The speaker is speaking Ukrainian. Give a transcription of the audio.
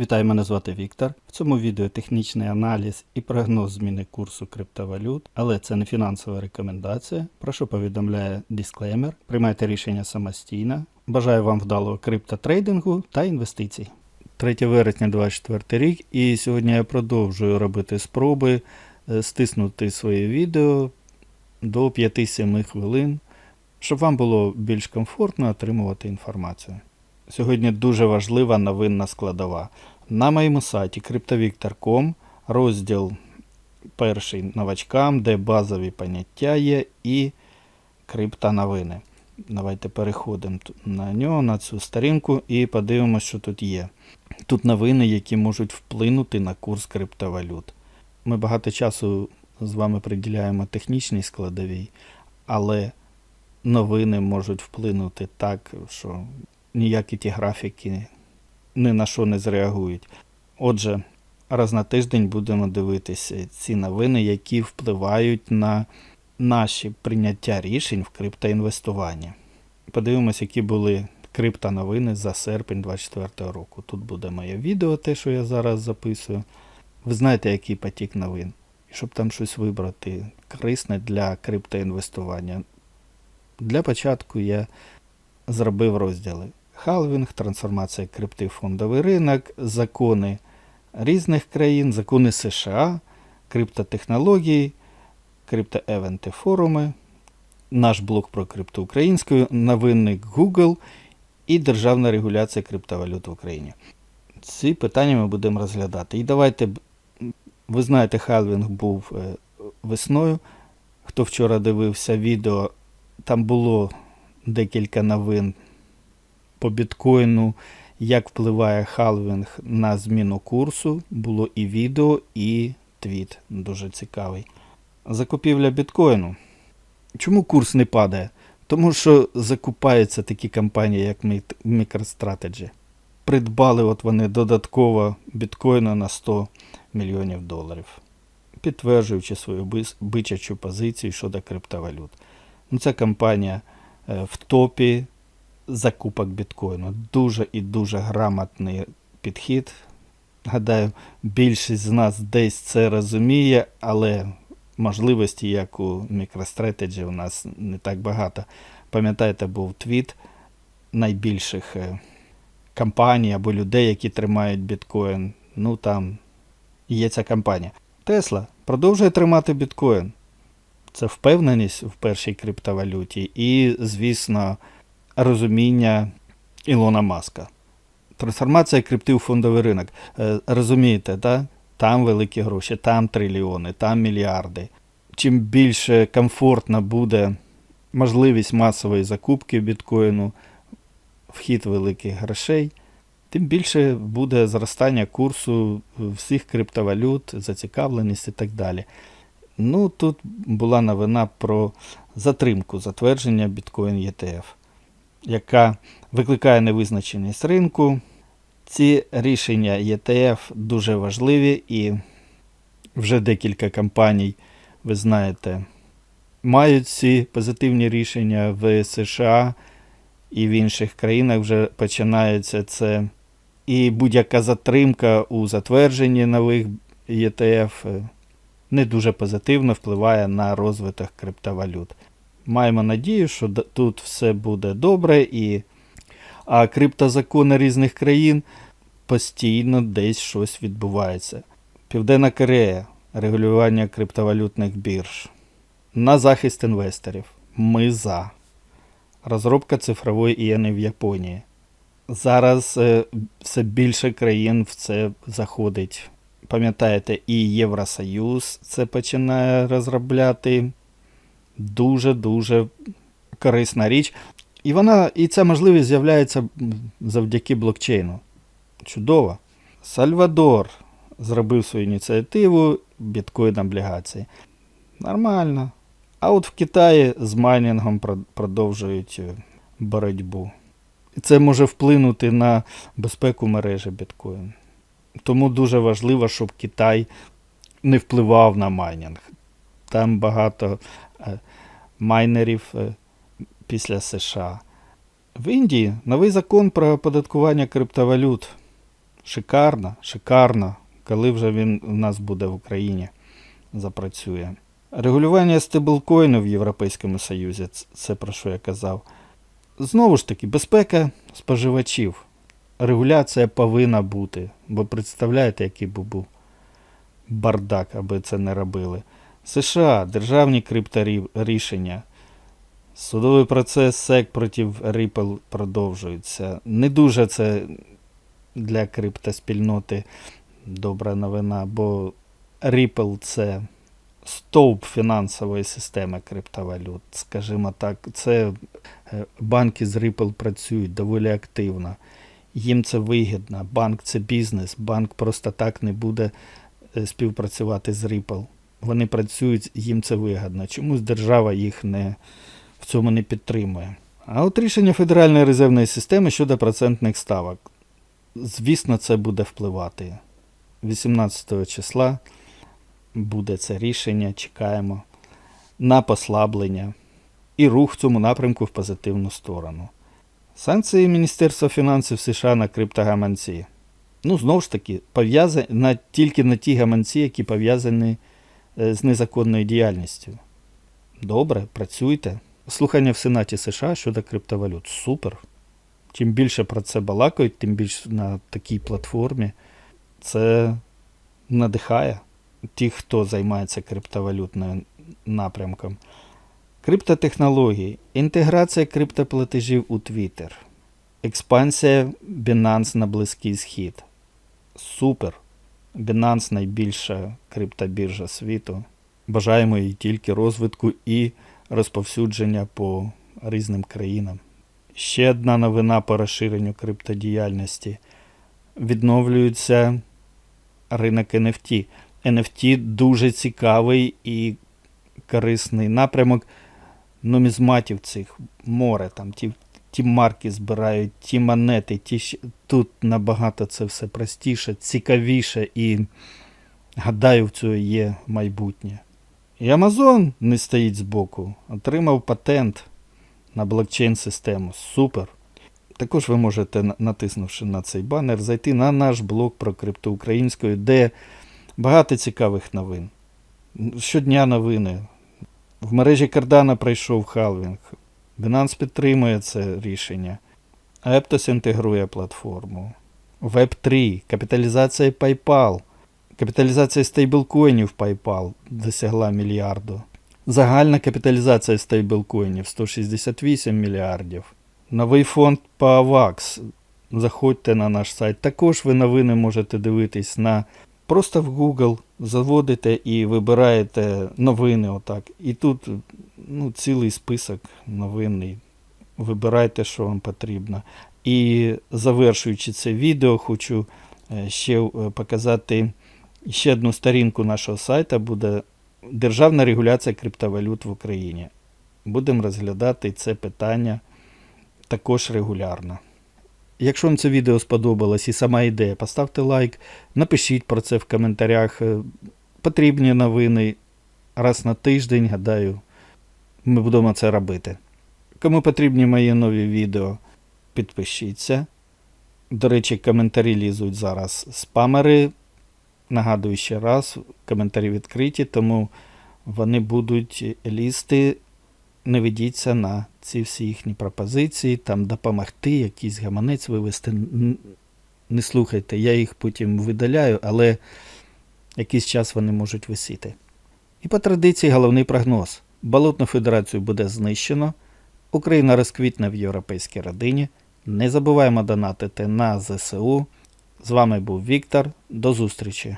Вітаю, мене звати Віктор. В цьому відео технічний аналіз і прогноз зміни курсу криптовалют, але це не фінансова рекомендація. Прошу повідомляє дисклеймер. Приймайте рішення самостійно. Бажаю вам вдалого криптотрейдингу та інвестицій. 3 вересня 2024 рік, і сьогодні я продовжую робити спроби е, стиснути своє відео до 5-7 хвилин, щоб вам було більш комфортно отримувати інформацію. Сьогодні дуже важлива новинна складова. На моєму сайті cryptovictor.com розділ перший новачкам, де базові поняття є і криптоновини. Давайте переходимо на нього, на цю сторінку і подивимося, що тут є. Тут новини, які можуть вплинути на курс криптовалют. Ми багато часу з вами приділяємо технічній складовій, але новини можуть вплинути так, що ніякі ті графіки ні на що не зреагують. Отже, раз на тиждень будемо дивитися ці новини, які впливають на наші прийняття рішень в криптоінвестуванні. Подивимось, які були криптоновини за серпень 2024 року. Тут буде моє відео, те, що я зараз записую. Ви знаєте, який потік новин. Щоб там щось вибрати корисне для криптоінвестування. Для початку я зробив розділи. Халвінг, трансформація крипти в фондовий ринок, закони різних країн, закони США, криптотехнології, криптоевенти форуми, наш блог про крипту українською, новинник Google і державна регуляція криптовалют в Україні. Ці питання ми будемо розглядати. І давайте, ви знаєте, халвінг був е, весною. Хто вчора дивився відео, там було декілька новин по біткоїну, як впливає халвінг на зміну курсу. Було і відео, і твіт. Дуже цікавий. Закупівля біткоїну. Чому курс не падає? Тому що закупаються такі компанії, як MicroStrategy. Придбали от вони додатково біткоїну на 100 мільйонів доларів, підтверджуючи свою бичачу позицію щодо криптовалют. Ну, ця компанія е, в топі закупок біткоїну. Дуже і дуже грамотний підхід. Гадаю, більшість з нас десь це розуміє, але можливості, як у MicroStrategy, у нас не так багато. Пам'ятаєте, був твіт найбільших е, компаній або людей, які тримають біткоін. Ну там є ця компанія. Тесла продовжує тримати біткоін. Це впевненість в першій криптовалюті і, звісно, розуміння Ілона Маска. Трансформація крипти у фондовий ринок. Е, Розумієте, да? там великі гроші, там трильйони, там мільярди. Чим більше комфортна буде можливість масової закупки біткоїну, вхід великих грошей, тим більше буде зростання курсу всіх криптовалют, зацікавленість і так далі. Ну, тут була новина про затримку затвердження біткоін ETF, яка викликає невизначеність ринку. Ці рішення ETF дуже важливі і вже декілька компаній, ви знаєте, мають ці позитивні рішення в США і в інших країнах вже починається це. І будь-яка затримка у затвердженні нових ETF е, не дуже позитивно впливає на розвиток криптовалют. Маємо надію, що тут все буде добре, і... а криптозакони різних країн постійно десь щось відбувається. Південна Корея регулювання криптовалютних бірж. На захист інвесторів. Ми за. Розробка цифрової ієни в Японії. Зараз е, все більше країн в це заходить. Пам'ятаєте, і Євросоюз це починає розробляти. Дуже-дуже корисна річ. І вона, і ця можливість з'являється завдяки блокчейну. Чудово. Сальвадор зробив свою ініціативу біткоін облігації. Нормально. А от в Китаї з майнінгом продовжують е, боротьбу. І це може вплинути на безпеку мережі біткоін. Тому дуже важливо, щоб Китай не впливав на майнінг. Там багато е, майнерів е, після США. В Індії новий закон про оподаткування криптовалют. Шикарно, шикарно, коли вже він у нас буде в Україні запрацює. Регулювання стеблкоїнів в Європейському Союзі, це про що я казав. Знову ж таки, безпека споживачів. Регуляція повинна бути, бо представляєте, який був бардак, аби це не робили. США, державні крипторішення. Судовий процес SEC проти Ripple продовжується. Не дуже це для криптоспільноти добра новина, бо Ripple це стовп фінансової системи криптовалют. Скажімо так, це е, банки з Ripple працюють доволі активно. Їм це вигідно. Банк це бізнес. Банк просто так не буде е, співпрацювати з Ripple. Вони працюють, їм це вигідно. Чомусь держава їх не, в цьому не підтримує. А от рішення Федеральної резервної системи щодо процентних ставок. Звісно, це буде впливати. 18 числа буде це рішення, чекаємо на послаблення і рух в цьому напрямку в позитивну сторону. Санкції Міністерства фінансів США на криптогаманці. Ну, знову ж таки, пов'язані тільки на ті гаманці, які пов'язані з незаконною діяльністю. Добре, працюйте. Слухання в Сенаті США щодо криптовалют. Супер. Чим більше про це балакають, тим більше на такій платформі це надихає тих, хто займається криптовалютним напрямком. Криптотехнології, інтеграція криптоплатежів у Twitter, експансія Binance на Близький Схід. Супер. Binance найбільша криптобіржа світу. Бажаємо їй тільки розвитку і розповсюдження по різним країнам. Ще одна новина по розширенню криптодіяльності. Відновлюється ринок NFT. NFT дуже цікавий і корисний напрямок нумізматів цих море. Там ті, ті марки збирають, ті монети, ті тут набагато це все простіше, цікавіше і гадаю, в цьому є майбутнє. І Amazon не стоїть збоку, отримав патент на блокчейн-систему. Супер. Також ви можете, натиснувши на цей банер, зайти на наш блог про крипту українською, де багато цікавих новин. Щодня новини. В мережі Cardano пройшов халвінг. Binance підтримує це рішення. Aptos інтегрує платформу. Web3, капіталізація PayPal. Капіталізація стейблкоїнів PayPal досягла мільярду. Загальна капіталізація стейблкоїнів 168 мільярдів. Новий фонд по AVAX. Заходьте на наш сайт. Також ви новини можете дивитись на просто в Google заводите і вибираєте новини отак. І тут ну, цілий список новинний. Вибирайте, що вам потрібно. І завершуючи це відео, хочу е, ще е, показати ще одну сторінку нашого сайту. Буде Державна регуляція криптовалют в Україні. Будемо розглядати це питання також регулярно. Якщо вам це відео сподобалось і сама ідея, поставте лайк, напишіть про це в коментарях. Е, Потрібні новини раз на тиждень, гадаю, ми будемо це робити. Кому потрібні мої нові відео, підпишіться. До речі, коментарі лізуть зараз спамери. Нагадую ще раз, коментарі відкриті, тому вони будуть лізти. Не ведіться на ці всі їхні пропозиції, там допомогти, якийсь гаманець вивести. Не слухайте, я їх потім видаляю, але якийсь час вони можуть висіти. І по традиції головний прогноз. Балотну федерацію буде знищено, Україна розквітне в європейській родині. Не забуваємо донатити на ЗСУ. З вами був Віктор. До зустрічі!